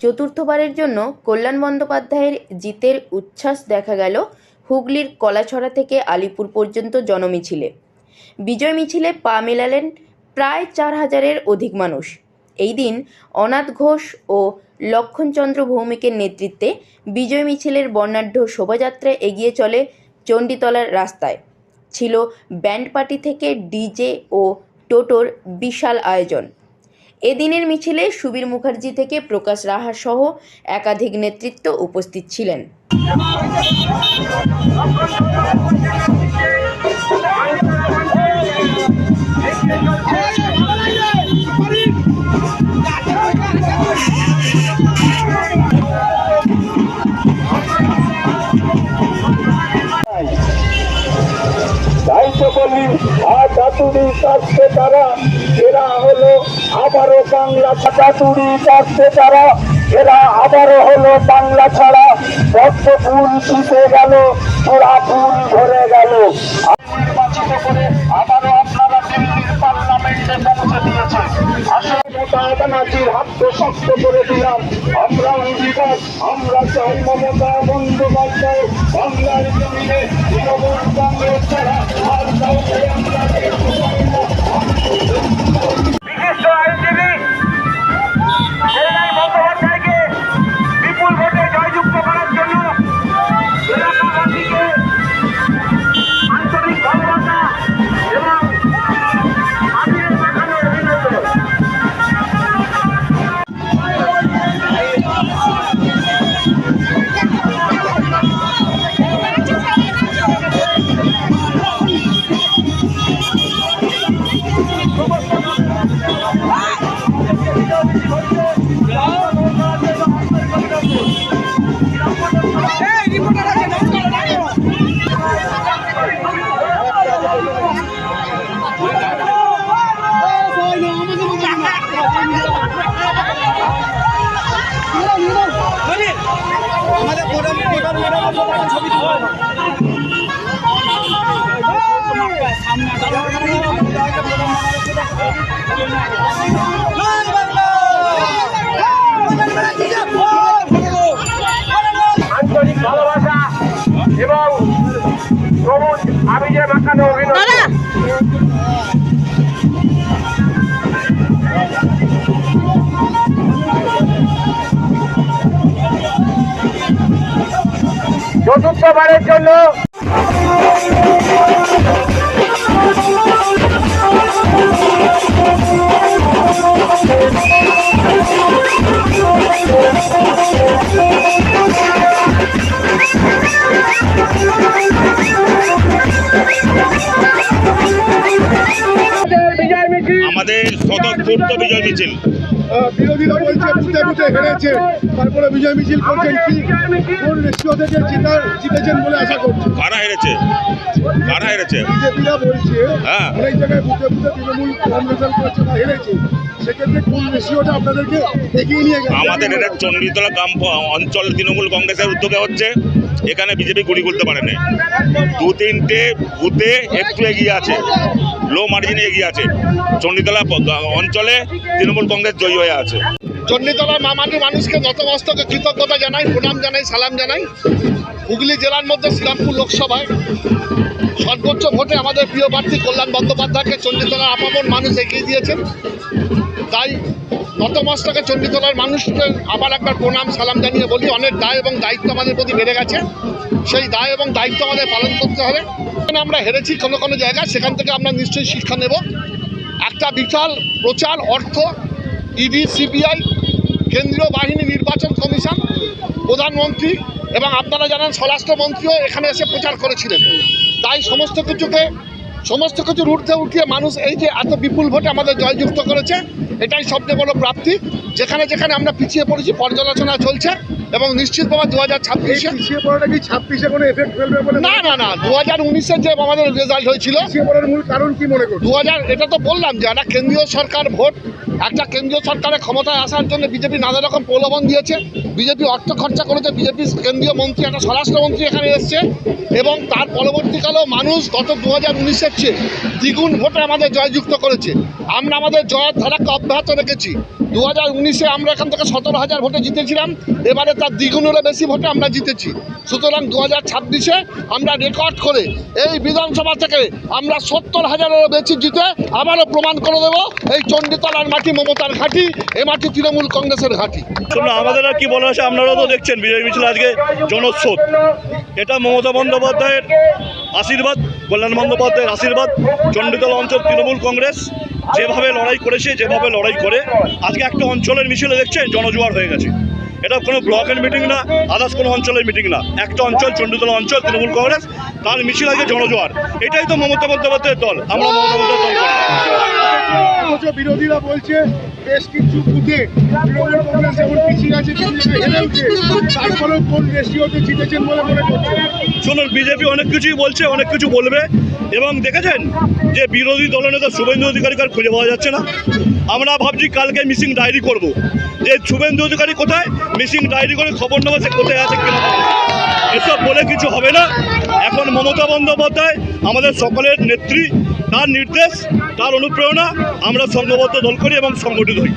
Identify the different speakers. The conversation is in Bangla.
Speaker 1: চতুর্থবারের জন্য কল্যাণ বন্দ্যোপাধ্যায়ের জিতের উচ্ছ্বাস দেখা গেল হুগলির কলাছড়া থেকে আলিপুর পর্যন্ত জনমিছিলে। বিজয় মিছিলে পা মেলালেন প্রায় চার হাজারের অধিক মানুষ। এই দিন অনাথ ঘোষ ও লক্ষণচন্দ্র ভৌমিকের নেতৃত্বে বিজয় মিছিলের বর্ণাঢ্য শোভাযাত্রা এগিয়ে চলে চণ্ডীতলার রাস্তায়। ছিল ব্যান্ড পার্টি থেকে ডিজে ও টোটোর বিশাল আয়োজন। এদিনের মিছিলে সুবীর মুখার্জি থেকে প্রকাশ রাহা সহ একাধিক নেতৃত্ব উপস্থিত ছিলেন।
Speaker 2: দায়িত্ব করলি আর তারা। এরা হলো আবারও বাংলা ছাড়া চাতুরি কাটছে তারা। এরা আবারও হলো বাংলা ছাড়া। রক্ত ফুল ফুটে গেল তোরা ফুল ধরে গেল। করে শক্ত করে দিলাম। আমরা চাই মমতা বন্দ্যোপাধ্যায় বাংলার জমিনে তৃণমূল কংগ্রেস ছাড়া আর Oh, এবং সবুজ আবিজে মাখানো অভিনন্দন চতুর্থবারের জন্য বিজয় মিছিল
Speaker 3: বিরোধীরা বলছে বুঝতে বুঝতে হেরেছে। তারপরে বিজয় মিছিল করছেন কি? কোন রেশিও থেকে জিতার জিতেছেন বলে আশা করছি।
Speaker 4: কারা হেরেছে? কারা হেরেছে?
Speaker 3: বিজেপিরা বলছে
Speaker 4: হ্যাঁ।
Speaker 3: অনেক জায়গায় বুঝতে বুঝতে তৃণমূল কম রেজাল্ট করেছে বা হেরেছে। সেক্ষেত্রে কোন রেশিওটা আপনাদেরকে এগিয়ে নিয়ে গেছে?
Speaker 4: আমাদের এটা চণ্ডীতলা গ্রাম অঞ্চল তৃণমূল কংগ্রেসের উদ্যোগে হচ্ছে। এখানে বিজেপি গুড়ি খুলতে পারেনি। দু তিনটে বুথে একটু এগিয়ে আছে। লো মার্জিনে এগিয়ে আছে। চণ্ডীতলা অঞ্চলে তৃণমূল কংগ্রেস জয়ী হয়ে আছে।
Speaker 3: চণ্ডীতলা মামাটি মানুষকে নতমস্তকে কৃতজ্ঞতা জানাই, প্রণাম জানাই, সালাম জানাই। হুগলি জেলার মধ্যে শ্রীরামপুর লোকসভায় সর্বোচ্চ ভোটে আমাদের প্রিয় প্রার্থী কল্যাণ বন্দ্যোপাধ্যায়কে চণ্ডীতলার আপামন মানুষ এগিয়ে দিয়েছেন। তাই নতমস্তকে চণ্ডীতলার মানুষকে আবার একবার প্রণাম, সালাম জানিয়ে বলি, অনেক দায় এবং দায়িত্ব আমাদের প্রতি বেড়ে গেছে। সেই দায় এবং দায়িত্ব আমাদের পালন করতে হবে। আমরা হেরেছি কোনো কোনো জায়গায়, সেখান থেকে আমরা নিশ্চয়ই শিক্ষা নেব। একটা বিশাল প্রচার, অর্থ, ইডি, সিবিআই, কেন্দ্রীয় বাহিনী নির্বাচন কমিশন, প্রধানমন্ত্রী এবং আপনারা জানেন স্বরাষ্ট্রমন্ত্রীও এখানে এসে প্রচার করেছিলেন। তাই সমস্ত কিছুকে, সমস্ত কিছুর ঊর্ধ্বে উঠিয়ে মানুষ এই যে এত বিপুল ভোটে আমাদের জয়যুক্ত করেছে, এটাই সবচেয়ে বড় প্রাপ্তি। যেখানে যেখানে আমরা পিছিয়ে পড়েছি, পর্যালোচনা চলছে। এবং নিশ্চিতভাবে দু হাজার ছাব্বিশে
Speaker 5: পিছিয়ে পড়াটা কি ছাব্বিশে কোনো এফেক্ট ফেলবে বলে
Speaker 3: না না না দু হাজার উনিশের যে আমাদের রেজাল্ট হয়েছিল
Speaker 5: পিছিয়ে পড়ার মূল কারণ কি মনে
Speaker 3: দু হাজার এটা তো বললাম যে একটা কেন্দ্রীয় সরকার ভোট একটা কেন্দ্রীয় সরকারের ক্ষমতায় আসার জন্য বিজেপি নানা রকম প্রলোভন দিয়েছে। বিজেপি অর্থ খরচা করেছে বিজেপি কেন্দ্রীয় মন্ত্রী একটা স্বরাষ্ট্রমন্ত্রী এখানে এসছে। এবং তার পরবর্তীকালেও মানুষ গত দু হাজার উনিশের চেয়ে দ্বিগুণ ভোটে আমাদের জয়যুক্ত করেছে। আমরা আমাদের জয়ের ধারাকে অব্যাহত রেখেছি। দু হাজার উনিশে আমরা এখান থেকে সতেরো হাজার ভোটে জিতেছিলাম। এবারে তার দ্বিগুণেরও বেশি ভোটে আমরা জিতেছি। সুতরাং দু হাজার ছাব্বিশে আমরা রেকর্ড করে এই বিধানসভা থেকে আমরা সত্তর হাজারেরও বেশি জিতে আবারও প্রমাণ করে দেবো এই চণ্ডীতলার মাটি, মমতার ঘাঁটি, এ মাটি তৃণমূল কংগ্রেসের ঘাঁটি।
Speaker 6: আমাদের আর কি বলা আছে আপনারা তো দেখছেন, বিজয় মিছিল আজকে জনস্রোত। এটা মমতা বন্দ্যোপাধ্যায়ের আশীর্বাদ, কল্যাণ বন্দ্যোপাধ্যায়ের আশীর্বাদ, চণ্ডীতলা অঞ্চল তৃণমূল কংগ্রেস। যেভাবে লড়াই করেছে, যেভাবে লড়াই করে, আজকে একটা অঞ্চলের মিছিলে দেখছে জনজোয়ার হয়ে গেছে। এটা কোনো ব্লকের মিটিং না, আদার্স কোনো অঞ্চলের মিটিং না। একটা অঞ্চল, চণ্ডীতলা অঞ্চল, তৃণমূল কংগ্রেস, তার মিছিল আজকে জনজোয়ার। এটাই তো মমতা বন্দ্যোপাধ্যায়ের দল, আমরা মমতা বন্দ্যোপাধ্যায়ের দল
Speaker 5: অথচ বিরোধীরা বলছে, বেশ কিছু বুথে তৃণমূল কংগ্রেস যেমন পিছিয়ে আছে তারপরেও কোন রেশিওতে জিতেছেন বলে মনে করছে
Speaker 6: শুনুন, বিজেপি অনেক কিছুই বলছে, অনেক কিছু বলবে। এবং দেখেছেন যে বিরোধী দলনেতা শুভেন্দু অধিকারীকে আর খুঁজে পাওয়া যাচ্ছে না। আমরা ভাবছি কালকে মিসিং ডায়েরি করব। যে শুভেন্দু অধিকারী কোথায়? মিসিং ডায়েরি করে খবর নেব সে কোথায় আছে, কিনা এসব বলে কিছু হবে না। এখন মমতা বন্দ্যোপাধ্যায় আমাদের সকলের নেত্রী। তার নির্দেশ তার অনুপ্রেরণা আমরা সংঘবদ্ধ দল করি এবং সংগঠিত হই।